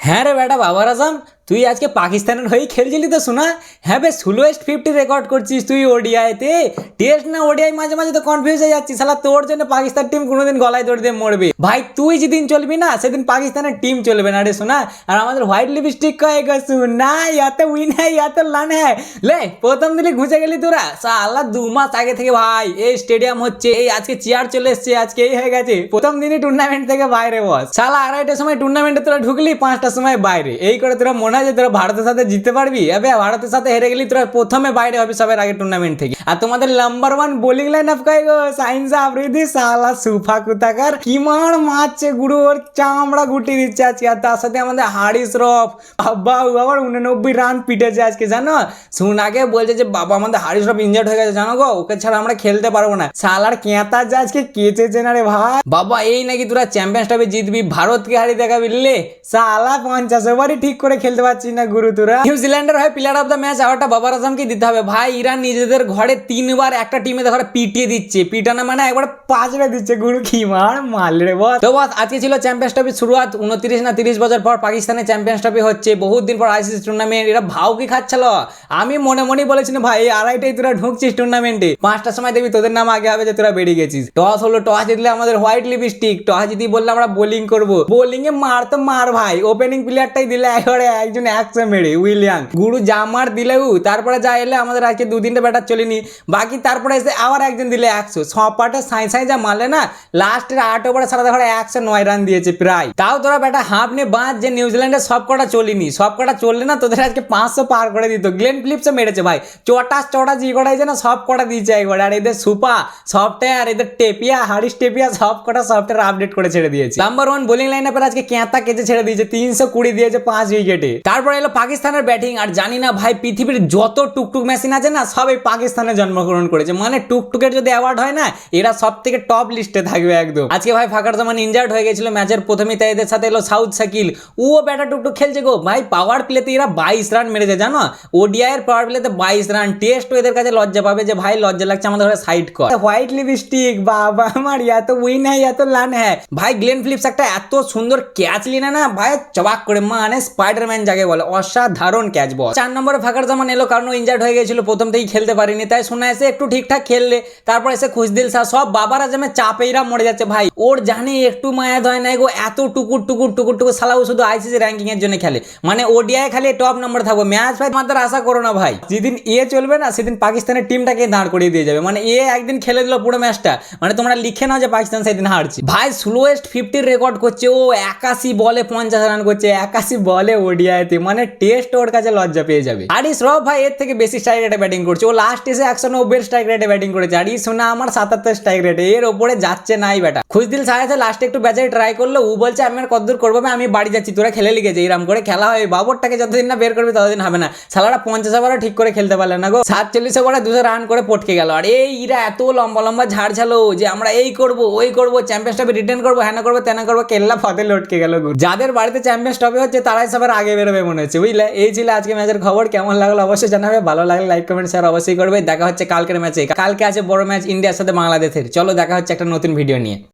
হ্যাঁ রে বেটা বাবার আজম তুই আজকে পাকিস্তানের হয়েই খেলছিলি তো শোনা হ্যাঁ বে স্লোয়েস্ট ফিফটি রেকর্ড করছিস তুই ওডিআইতে টেস্ট না ওডিআই মাঝে মাঝে তো কনফিউজ হয়ে যাচ্ছিস, শালা তোর জন্য পাকিস্তান টিম কোনোদিন গলায় দড়ি দিয়ে মরবে। ভাই, তুই যেদিন চলবি না, সেদিন পাকিস্তানের টিম চলবে না রে শোনা আর আমাদের হোয়াইট লিপস্টিক কয়ে গেছু না ইয়াতে উইন হ্যাঁ ইয়াতে লান হ্যাঁ লে, প্রথম দিনে ঘুষে গেলি তোরা। শালা, দু মাস আগে থেকে ভাই, এই স্টেডিয়াম হচ্ছে, এই আজকে চেয়ার চলে এসছে, আজকে এই হয়ে গেছে। প্রথম দিনই টুর্নামেন্ট থেকে বাইরে বস। শালা, আড়াইটার সময় টুর্নামেন্টে তোরা ঢুকলি, পাঁচটার সময় বাইরে। এই করে তোরা মনে হয় যে তোরা ভারতের সাথে জিততে পারবি? এবে ভারতের সাথে হেরে গেলি তোরা প্রথমে বাইরে হবে সবার আগে টুর্নামেন্ট থেকে। আর তোমাদের number one bowling line up কয় গো, সাইন্স আফ্রিদি শালা সুফা কুতাকার কি মার মারছে গুরু, ওর চামড়া গুটি দিচ্ছে আজকে। আর তার সাথে আমাদের হারিস রফ। বাবা আবার উননব্বই রান পিটেছে আজকে, জানো? শুন আগে বলছে যে, বাবা, আমাদের হারিস রফ ইনজার্ড হয়ে গেছে, জানো গো? ওকে ছাড়া আমরা খেলতে পারব না। শালার কেঁতা যে আজকে কেচেছে না রে ভাই। বাবা, এই নাকি তোরা চ্যাম্পিয়ন্স ট্রফি জিতবি, ভারতকে হারিয়ে দেখাবি লে। সালা পঞ্চাশ ওভারই ঠিক করে খেলতে পারছিস না গুরু তোরা। নিউজিল্যান্ডের হয় প্লেয়ার অফ দ্য ম্যাচ আওয়ারটা বাবার আজমকে দিতে হবে? ভাই, ইরান নিজেদের ঘরে তিনবার একটা টিমে ঘরে পিটিয়ে দিচ্ছে। পিটানো মানে একবার পাঁচবে দিচ্ছে গুরু, কি মার মারলে রে বস। তো বস, আজকে ছিল চ্যাম্পিয়ন্স ট্রফি শুরুয়াত, উনত্রিশ না তিরিশ বছর পর পাকিস্তানে চ্যাম্পিয়ন্স ট্রফি হচ্ছে। বহুত দিন পর আইসিসি টুর্নামেন্ট এরা ভাও কি খাচ্ছিল? আমি মনে মনেই বলেছিলাম, ভাই আড়াইটাই তোরা ঢুকছিস টুর্নামেন্টে পাঁচটার সময় দেখবি তোদের নাম আগে হবে যে তোরা বেরিয়ে গেছিস। টস হলো, টস জিতলে আমাদের হোয়াইট লিপস্টিক টস জিতি বললে আমরা বোলিং করব। বোলিং এ মার তো মার ভাই ওপেনিং প্লেয়ারটাই দিলে একবারে একজন একশো মেরে, উইলিয়াম। গুরু জামার দিলেও তারপরে যা এলে আমাদের আজকে দু তিনটে ব্যাটার চলেনি। বাকি তারপরে এসে আবার একজন দিলে একশো। সপাটে সাই সাই যা মারলে না লাস্টের আট ওভারে সারা ঘরে একশো নয় রান দিয়েছে প্রায়। তাও তোরা ব্যাটা হাফ নিয়ে বাঁচ যে নিউজিল্যান্ডের সব কটা চলিনি। সব কটা চললে না তোদের আজকে পাঁচশো পার করে দিত। গ্লেন ফিলিপসও মেরেছে ভাই। চটাস চটা জি কটা হয়েছে না সব কটা দিয়েছে একবার। আর এদের সুপা সফটওয়্যার এদের টেপিয়া, হারিস টেপিয়া সব কটা সফটওয়্যার আপডেট করে ছেড়ে দিয়েছে। নাম্বার ওয়ান বোলিং লাইন আপের আজকে কেঁতা কেচে ছেড়ে দিয়েছে। তিনশো কুড়ি দিয়েছে পাঁচ উইকেটে তারপর এলো পাকিস্তানের ব্যাটিং আর জানি না ভাই পৃথিবীর যত টুকটুক মেশিন আছে না সব এই পাকিস্তানে জন্মগ্রহণ করেছে। মানে টুকটুকের যদি অ্যাওয়ার্ড হয় না এরা সব থেকে টপ লিস্টে থাকবে একদম। আজকে ভাই ফাঁকার জামান ইনজার্ড হয়ে গেছিল ম্যাচের প্রথমে তাই এদের সাথে এলো সাউথ সাকিল ও ব্যাটা টুকটুক খেলছে গো। ভাই পাওয়ার প্লেতে এরা বাইশ রান মেরেছে জানো? ওডিআই এর পাওয়ার প্লেতে বাইশ রান টেস্ট এদের কাছে লজ্জা পাবে যে ভাই লজ্জা লাগছে আমাদের ঘরে সাইড কর হোয়াইট লিপস্টিক বাবা আমার এত উইন হ্যাঁ এত লান হ্যাঁ। ভাই গ্লেন ফিলিপস একটা এত সুন্দর ক্যাচ লিনে না ভাই চবাক করে মানে স্পাইডারম্যান যাকে বলে অসাধারণ ক্যাচ বল চার নম্বরে ফাঁকার জামান এলো, কারণ ইনজার্ড হয়ে গেছিল প্রথম থেকেই খেলতে পারিনি। তাই শোনা এসে একটু ঠিকঠাক খেললে, তারপর এসে খুশদিল শাহ সব বাবার আজমে চাপেইরা মরে যাচ্ছে। ভাই, ওর জানে একটু মায়া ধয় নাই গো, এত টুকুর টুকুর টুকুর টুকুর সালাও শুধু আইসিসি র্যাঙ্কিং এর জন্য খেলে। মানে ওডিআই খালি টপ নম্বর থাকব। ম্যাচ ভাই তোমাদের আশা করো না ভাই। যেদিন এ চলবে না, সেদিন পাকিস্তানের টিমটাকে দাঁড় করিয়ে দিয়ে যাবে। মানে এ একদিন খেলে দিল পুরো ম্যাচটা। মানে তোমরা লিখে নাও যে পাকিস্তান সেদিন হারছে। ভাই স্লোয়েস্ট ফিফটির রেকর্ড করছে ও। একাশি বলে পঞ্চাশ রান করছে, একাশি বলে ওডিআইতে মানে টেস্ট ওর কাছে লজ্জা পেয়ে যাবে। আর এই শ্রফ ভাই এর থেকে বেশি স্ট্রাইক রেটে ব্যাটিং করছে। ও লাস্ট এসে একশো নব্বই স্ট্রাইক রেটে ব্যাটিং করেছে। আর শোনা আমার সাতাত্তর স্ট্রাইক রেটে এর ওপরে যাচ্ছে নাই ব্যাটা। খুশদিল সাহেব লাস্টে একটু ব্যাচারি ট্রাই করল। ও বলছে, আমি আর কতদূর করব? আমি বাড়ি যাচ্ছি, তোরা খেলে লিখেছে। এরকম করে খেলা হয়। বাবরটাকে যতদিন না বের করবে, ততদিন হবে না। সালারা পঞ্চাশ ওভারও ঠিক করে খেলতে পারলে না গো। সাতচল্লিশ ওভারে দুশো রান করে পটকে গেল। আর এই ইরা এত লম্বা লম্বা ঝাড় ঝালো যে আমরা এই করব, ওই করব চ্যাম্পিয়ন্স ট্রফি রিটার্ন করব হ্যানা করব, তেনা করব, কেল্লা ফাতে লটকে গেল। যাদের বাড়িতে চ্যাম্পিয়ন্স ট্রফি হচ্ছে, তারাই সবার আগে বেরোবে মনে হচ্ছে। বুঝলে? এই ছিল আজকে ম্যাচের খবর। কেমন লাগল অবশ্যই জানাবে। ভালো লাগলে লাইক কমেন্ট শেয়ার অবশ্যই করবে। দেখা হচ্ছে কালকের ম্যাচে। কালকে আছে বড় ম্যাচ ইন্ডিয়ার সাথে বাংলাদেশের। চলো দেখা হচ্ছে একটা নতুন ভিডিও নিয়ে।